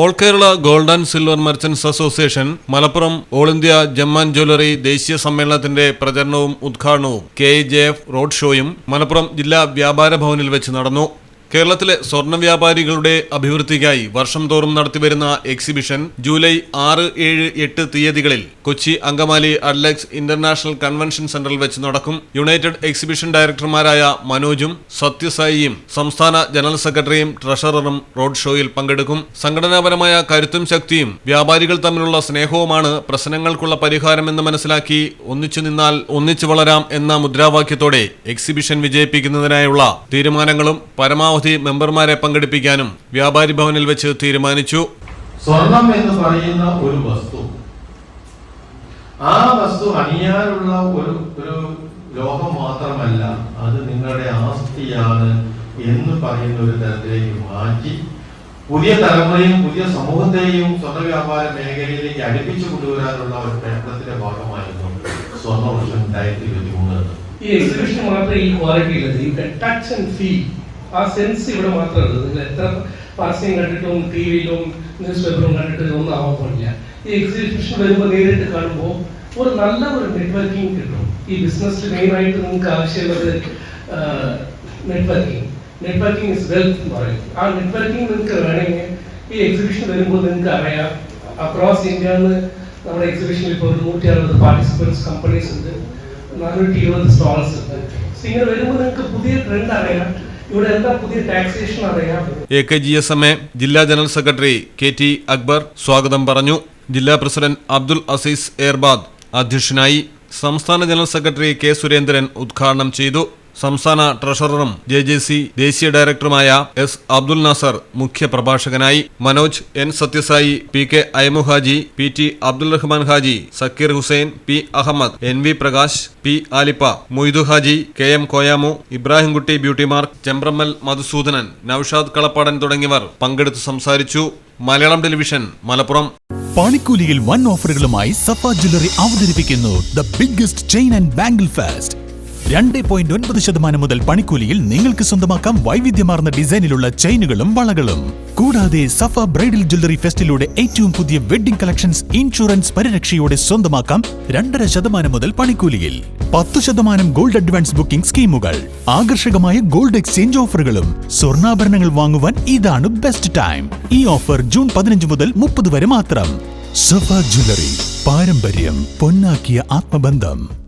All Kerala gold and silver merchants association Malappuram all India gem and jewellery ദേശീയ സമ്മേളനത്തിന്റെ പ്രചരണവും ഉദ്ഘാടനവും K J F road ഷോയും മലപ്പുറം ജില്ലാ വ്യാപാര ഭവനിൽ വെച്ച് നടന്നു. കേരളത്തിലെ സ്വർണ വ്യാപാരികളുടെ അഭിവൃദ്ധിക്കായി വർഷം തോറും നടത്തിവരുന്ന എക്സിബിഷൻ ജൂലൈ ആറ് ഏഴ് എട്ട് തീയതികളിൽ Kochi Angamaly Adlux international convention സെന്ററിൽ വെച്ച് നടക്കും. യുണൈറ്റഡ് എക്സിബിഷൻ ഡയറക്ടർമാരായ മനോജും സത്യസായിയും സംസ്ഥാന ജനറൽ സെക്രട്ടറിയും ട്രഷററും റോഡ് ഷോയിൽ പങ്കെടുക്കും. സംഘടനാപരമായ കരുത്തും ശക്തിയും വ്യാപാരികൾ തമ്മിലുള്ള സ്നേഹവുമാണ് പ്രശ്നങ്ങൾക്കുള്ള പരിഹാരമെന്ന് മനസ്സിലാക്കി ഒന്നിച്ചു നിന്നാൽ ഒന്നിച്ചു വളരാം എന്ന മുദ്രാവാക്യത്തോടെ എക്സിബിഷൻ വിജയിപ്പിക്കുന്നതിനായുള്ള തീരുമാനങ്ങളും പരമാവധി മെമ്പർമാരെ പങ്കെടുപ്പിക്കാനും വ്യാപാരി ഭവനിൽ വെച്ച് തീരുമാനിച്ചു. സ്വർണം എന്ന് പറയുന്ന ഒരു വസ്തു. ആ വസ്തു അണിയാനുള്ള ഒരു ഒരു ലോകം മാത്രമല്ല അത് നിങ്ങളുടെ ആസ്തിയാണ് എന്ന് പറയുന്ന ഒരു തരത്തിലേക്ക് മാറ്റി പുതിയ തലമുറയും പുതിയ സമൂഹത്തെയും സ്വർണ വ്യാപാര മേഖലയിലേക്ക് അടുപ്പിച്ചു കൊണ്ടുവരാനുള്ള ഒരു പ്രയത്നത്തിന്റെ ഭാഗമായിരുന്നു സ്വർണവർഷം രണ്ടായിരത്തി ഇരുപത്തി മൂന്ന് ഈ എക്സിബിഷൻ മാത്രമേ ഈ ക്വാളിറ്റി ഉള്ളത്. ഈ ടച്ച് ആൻഡ് ഫീൽ ആ സെൻസ് ഇവിടെ മാത്രമല്ല നിങ്ങൾ എത്ര പരസ്യം കണ്ടിട്ടും ടി വിയിലും ന്യൂസ് പേപ്പറും കണ്ടിട്ടും ഒന്നും ആവാൻ പാടില്ല. ഈ എക്സിബിഷൻ വരുമ്പോൾ നേരിട്ട് കാണുമ്പോൾ ഒരു നല്ല ഒരു നെറ്റ്വർക്കിംഗ് കിട്ടും. ഈ ബിസിനസ്സിൽ മെയിനായിട്ട് നിങ്ങൾക്ക് ആവശ്യമുള്ളത് നെറ്റ്വർക്കിംഗ് നെറ്റ്വർക്കിംഗ് ഇസ് വെൽത്ത് എന്ന് പറയും ആ നെറ്റ്വർക്കിംഗ് നിങ്ങൾക്ക് വേണമെങ്കിൽ ഈ എക്സിബിഷൻ വരുമ്പോൾ നിങ്ങൾക്ക് അറിയാം. അക്രോസ് ഇന്ത്യ എന്ന് നമ്മുടെ എക്സിബിഷനിൽ ഇപ്പോൾ ഒരു നൂറ്റി അറുപത് പാർട്ടിസിപ്പൻസ് കമ്പനീസ് ഉണ്ട്. നാനൂറ്റി ഇരുപത് സ്റ്റോൾസ് ഉണ്ട് ഇങ്ങനെ വരുമ്പോൾ നിങ്ങൾക്ക് പുതിയ ട്രെൻഡ് അറിയാം. ഇവിടെ പുതിയ taxation A K G S M A ജില്ലാ general secretary K T Akbar സ്വാഗതം പറഞ്ഞു. ജില്ലാ പ്രസിഡന്റ് അബ്ദുൽ അസീസ് ഏർബാദ് അധ്യക്ഷനായി സംസ്ഥാന ജനറൽ സെക്രട്ടറി കെ സുരേന്ദ്രൻ ഉദ്ഘാടനം ചെയ്തു. സംസ്ഥാന ട്രഷററും ജെ ജെ സി ദേശീയ ഡയറക്ടറുമായ എസ് അബ്ദുൽ നാസർ മുഖ്യ പ്രഭാഷകനായി Manoj N Sathyasai P K Ayamuhaji P T Abdul Rahman Haji Zakir Hussain P Ahammed N V Prakash P Alippa Moidu Haji K M Koyamu Ibrahimkutty beauty mark Chembrammal Madhusoodanan Noushad Kalappadan തുടങ്ങിയവർ പങ്കെടുത്ത് സംസാരിച്ചു. Malayalam television Malappuram. പണിക്കൂലിയിൽ one ഓഫറുകളുമായി Safa jewellery അവതരിപ്പിക്കുന്നു the biggest chain and bangle fest. രണ്ട് point ഒൻപത് ശതമാനം മുതൽ പണിക്കൂലിയിൽ നിങ്ങൾക്ക് സ്വന്തമാക്കാം വൈവിധ്യമാർന്ന ഡിസൈനിലുള്ള ചെയിനുകളും വളകളും. കൂടാതെ സഫ ബ്രൈഡൽ ജ്വല്ലറി ഫെസ്റ്റിലൂടെ ഏറ്റവും പുതിയ വെഡിംഗ് കളക്ഷൻസ് ഇൻഷുറൻസ് പരിരക്ഷയോടെ സ്വന്തമാക്കാം രണ്ടര ശതമാനം മുതൽ പണിക്കൂലിയിൽ. പത്തു ശതമാനം ഗോൾഡ് അഡ്വാൻസ് ബുക്കിംഗ് സ്കീമുകൾ. ആകർഷകമായ ഗോൾഡ് എക്സ്ചേഞ്ച് ഓഫറുകളും സ്വർണാഭരണങ്ങൾ വാങ്ങുവാൻ ഇതാണ് ബെസ്റ്റ് ടൈം. ഈ ഓഫർ ജൂൺ പതിനഞ്ച് മുതൽ മുപ്പത് വരെ മാത്രം. സഫ ജ്വല്ലറി പാരമ്പര്യം പൊന്നാക്കിയ ആത്മബന്ധം.